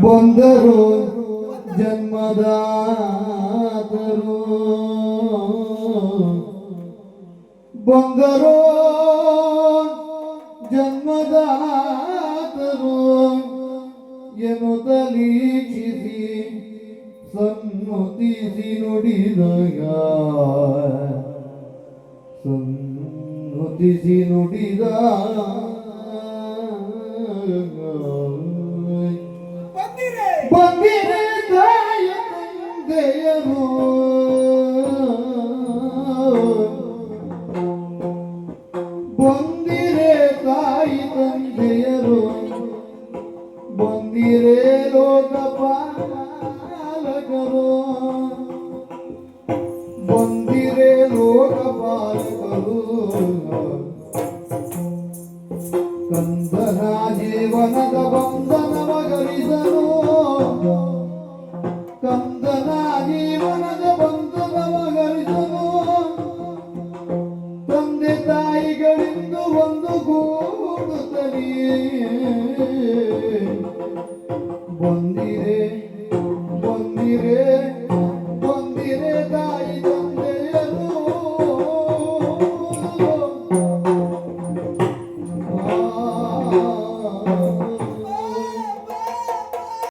ಬಂದರು ಜನ್ಮದಾತರು. ಬಂದರು ಜನ್ಮದಾತರು. ಎನ್ನುತ್ತಲೀಕ್ಷಿಸಿ ಸನ್ನುತಿಸಿ ನುಡಿದಾಗ ಸನ್ನುತಿಸಿ ನುಡಿದ ಬಂದಿರೆ ಬಂದಿರೆ ತಾಯ ತಂದೆಯರು ಬಂದಿರೆ ತಾಯಿ ತಂದೆಯರು ಬಂದಿರೆ ಲೋಕಪಾಲಕರು ಬಂದಿರೆ ಲೋಕಪಾಲಕರು ಕಂದನ ಜೀವನದ ಬಂಧನವ ಕೇಳಿಂದು ಒಂದು ಗೂಡುತ್ತಲಿ ಬಂದಿರೆ ಬಂದಿರೆ ಬಂದಿರೆ ತಾಯಿ ತಂದೆಯರು. ಆ